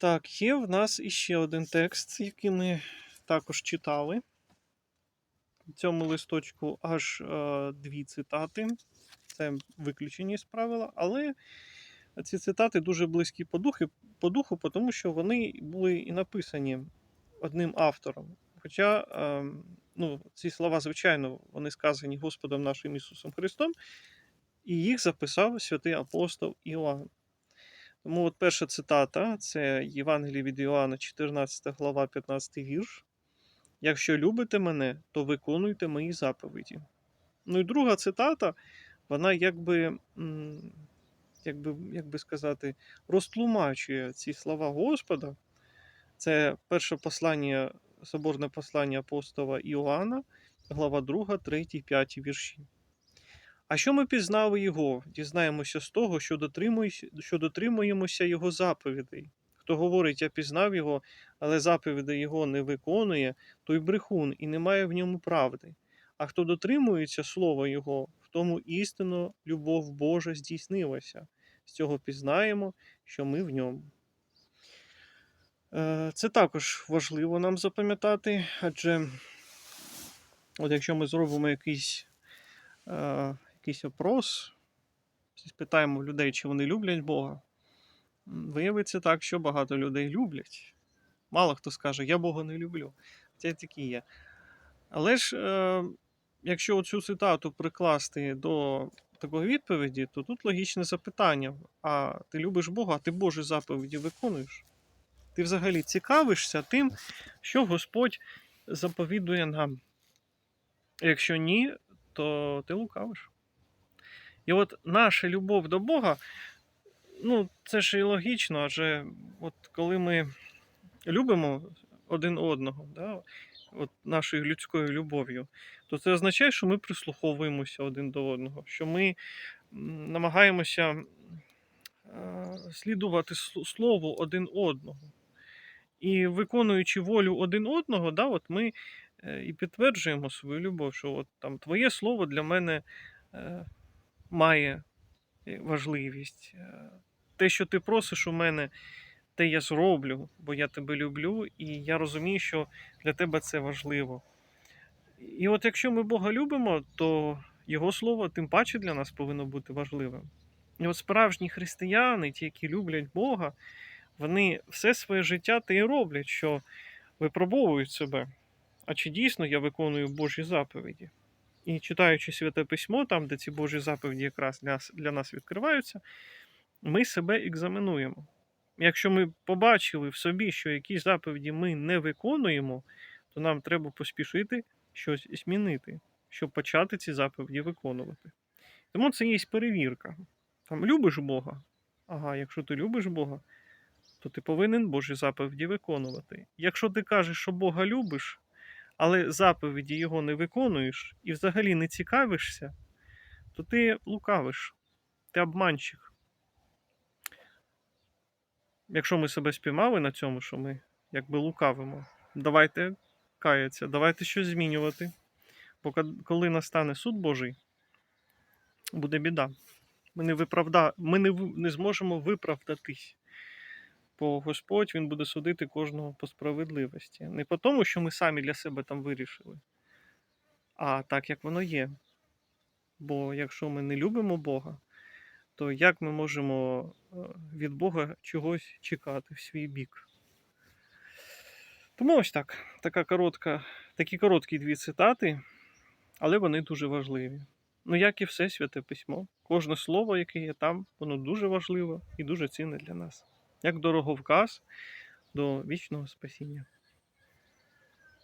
Так, є в нас іще один текст, який ми також читали. В цьому листочку аж е, дві цитати. Це виключені з правила, але ці цитати дуже близькі по духу, по духу, тому що вони були і написані одним автором. Хоча е, ну, ці слова, звичайно, вони сказані Господом нашим Ісусом Христом, і їх записав святий апостол Іоанн. Тому от перша цитата це Євангеліє від Іоанна, 14 глава, 15 вірш. Якщо любите мене, то виконуйте мої заповіді. Ну і друга цитата, вона якби, м, якби, сказати, розтлумачує ці слова Господа. Це перше послання, соборне послання апостола Іоанна, глава 2, 3, 5 вірші. А що ми пізнали Його? Дізнаємося з того, що, що дотримуємося Його заповідей. Хто говорить, я пізнав Його, але заповідей Його не виконує, той брехун і немає в ньому правди. А хто дотримується слова Його, в тому істинно любов Божа здійснилася. З цього пізнаємо, що ми в ньому. Е, Це також важливо нам запам'ятати, адже от якщо ми зробимо якийсь е, якийсь опрос, спитаємо людей, чи вони люблять Бога, виявиться так, що багато людей люблять. Мало хто скаже, я Бога не люблю. Це такі є. Але ж, е, якщо цю цитату прикласти до такої відповіді, то тут логічне запитання: а ти любиш Бога, а ти Божі заповіді виконуєш? Ти взагалі цікавишся тим, що Господь заповідує нам. Якщо ні, то ти лукавиш. І от наша любов до Бога, ну, це ж і логічно, адже от коли ми любимо один одного, да, от нашою людською любов'ю, то це означає, що ми прислуховуємося один до одного, що ми намагаємося е, слідувати слову один одного. І виконуючи волю один одного, да, от ми е, і підтверджуємо свою любов, що от там твоє слово для мене е, має е, важливість. Е, Те, що ти просиш у мене, те я зроблю, бо я тебе люблю, і я розумію, що для тебе це важливо. І от якщо ми Бога любимо, то Його слово тим паче для нас повинно бути важливим. І от справжні християни, ті, які люблять Бога, вони все своє життя те і роблять, що випробовують себе. А чи дійсно я виконую Божі заповіді? І читаючи святе письмо, там, де ці Божі заповіді якраз для, для нас відкриваються, ми себе екзаменуємо. Якщо ми побачили в собі, що якісь заповіді ми не виконуємо, то нам треба поспішити щось змінити, щоб почати ці заповіді виконувати. Тому це є перевірка. Там любиш Бога. Ага, якщо ти любиш Бога, то ти повинен Божі заповіді виконувати. Якщо ти кажеш, що Бога любиш, але заповіді Його не виконуєш і взагалі не цікавишся, то ти лукавиш, ти обманщик. Якщо ми себе спіймали на цьому, що ми якби лукавимо, давайте каятися, давайте щось змінювати. Бо коли настане суд Божий, буде біда. Ми не, виправда... ми не, в- не зможемо виправдатись. Бо Господь Він буде судити кожного по справедливості. Не по тому, що ми самі для себе там вирішили, а так, як воно є. Бо якщо ми не любимо Бога, то як ми можемо е, від Бога чогось чекати в свій бік? Тому ось так. Така коротка, такі короткі дві цитати, але вони дуже важливі. Ну, як і все святе письмо. Кожне слово, яке є там, воно дуже важливе і дуже цінне для нас. Як дороговказ до вічного спасіння.